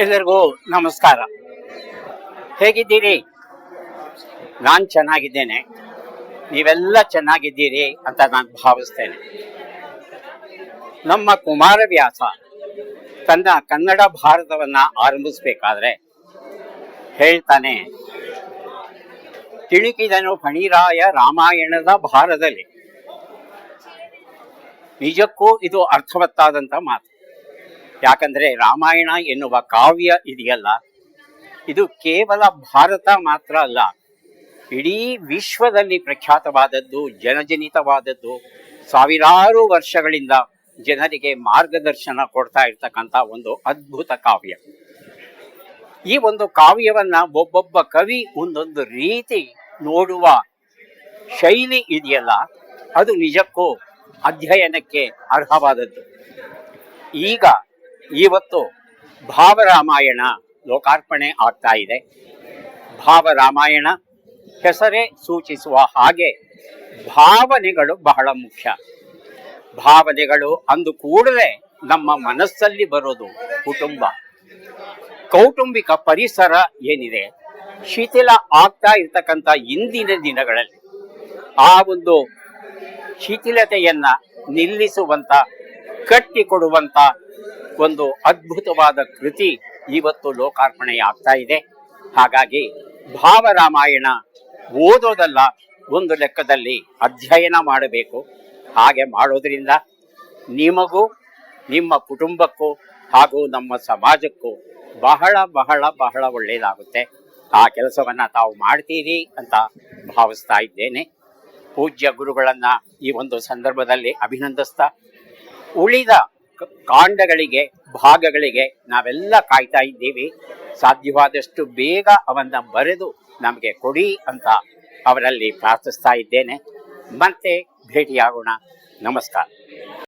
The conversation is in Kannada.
ಎಲ್ಲರಿಗೂ ನಮಸ್ಕಾರ. ಹೇಗಿದ್ದೀರಿ? ನಾನು ಚೆನ್ನಾಗಿದ್ದೇನೆ. ನೀವೆಲ್ಲ ಚೆನ್ನಾಗಿದ್ದೀರಿ ಅಂತ ನಾನು ಭಾವಿಸ್ತೇನೆ. ನಮ್ಮ ಕುಮಾರವ್ಯಾಸ ತನ್ನ ಕನ್ನಡ ಭಾರತವನ್ನ ಆರಂಭಿಸಬೇಕಾದ್ರೆ ಹೇಳ್ತಾನೆ ತಿಳುಕಿದನು ಫಣಿರಾಯ ರಾಮಾಯಣದ ಭಾರದಲ್ಲಿ. ನಿಜಕ್ಕೂ ಇದು ಅರ್ಥವತ್ತಾದಂತ ಮಾತು. ಯಾಕಂದ್ರೆ ರಾಮಾಯಣ ಎನ್ನುವ ಕಾವ್ಯ ಇದೆಯಲ್ಲ, ಇದು ಕೇವಲ ಭಾರತ ಮಾತ್ರ ಅಲ್ಲ, ಇಡೀ ವಿಶ್ವದಲ್ಲಿ ಪ್ರಖ್ಯಾತವಾದದ್ದು, ಜನಜನಿತವಾದದ್ದು, ಸಾವಿರಾರು ವರ್ಷಗಳಿಂದ ಜನರಿಗೆ ಮಾರ್ಗದರ್ಶನ ಕೊಡ್ತಾ ಇರ್ತಕ್ಕಂಥ ಒಂದು ಅದ್ಭುತ ಕಾವ್ಯ. ಈ ಒಂದು ಕಾವ್ಯವನ್ನ ಒಬ್ಬೊಬ್ಬ ಕವಿ ಒಂದೊಂದು ರೀತಿ ನೋಡುವ ಶೈಲಿ ಇದೆಯಲ್ಲ, ಅದು ನಿಜಕ್ಕೂ ಅಧ್ಯಯನಕ್ಕೆ ಅರ್ಹವಾದದ್ದು. ಈಗ ಇವತ್ತು ಭಾವರಾಮಾಯಣ ಲೋಕಾರ್ಪಣೆ ಆಗ್ತಾ ಇದೆ. ಭಾವರಾಮಾಯಣ ಹೆಸರೇ ಸೂಚಿಸುವ ಹಾಗೆ ಭಾವನೆಗಳು ಬಹಳ ಮುಖ್ಯ. ಭಾವನೆಗಳು ಅಂದು ಕೂಡಲೇ ನಮ್ಮ ಮನಸ್ಸಲ್ಲಿ ಬರೋದು ಕುಟುಂಬ. ಕೌಟುಂಬಿಕ ಪರಿಸರ ಏನಿದೆ? ಶಿಥಿಲ ಆಗ್ತಾ ಇರ್ತಕ್ಕಂಥ ಇಂದಿನ ದಿನಗಳಲ್ಲಿ ಆ ಒಂದು ಶಿಥಿಲತೆಯನ್ನ ನಿಲ್ಲಿಸುವಂತ, ಕಟ್ಟಿಕೊಡುವಂತ ಒಂದು ಅದ್ಭುತವಾದ ಕೃತಿ ಇವತ್ತು ಲೋಕಾರ್ಪಣೆ ಆಗ್ತಾ ಇದೆ. ಹಾಗಾಗಿ ಭಾವರಾಮಾಯಣ ಓದೋದಲ್ಲ, ಒಂದು ಲೆಕ್ಕದಲ್ಲಿ ಅಧ್ಯಯನ ಮಾಡಬೇಕು. ಹಾಗೆ ಮಾಡೋದ್ರಿಂದ ನಿಮಗೂ, ನಿಮ್ಮ ಕುಟುಂಬಕ್ಕೂ ಹಾಗೂ ನಮ್ಮ ಸಮಾಜಕ್ಕೂ ಬಹಳ ಬಹಳ ಬಹಳ ಒಳ್ಳೆಯದಾಗುತ್ತೆ ಆ ಕೆಲಸವನ್ನು ತಾವು ಮಾಡ್ತೀರಿ ಅಂತ ಭಾವಿಸ್ತಾ ಇದ್ದೇನೆ. ಪೂಜ್ಯ ಗುರುಗಳನ್ನು ಈ ಒಂದು ಸಂದರ್ಭದಲ್ಲಿ ಅಭಿನಂದಿಸ್ತಾ, ಉಳಿದ ಕಾಂಡಗಳಿಗೆ, ಭಾಗಗಳಿಗೆ ನಾವೆಲ್ಲ ಕಾಯ್ತಾ ಇದ್ದೀವಿ. ಸಾಧ್ಯವಾದಷ್ಟು ಬೇಗ ಅವನ್ನ ಬರೆದು ನಮಗೆ ಕೊಡಿ ಅಂತ ಅವರಲ್ಲಿ ಪ್ರಾರ್ಥಿಸ್ತಾ ಇದ್ದೇನೆ. ಮತ್ತೆ ಭೇಟಿಯಾಗೋಣ. ನಮಸ್ಕಾರ.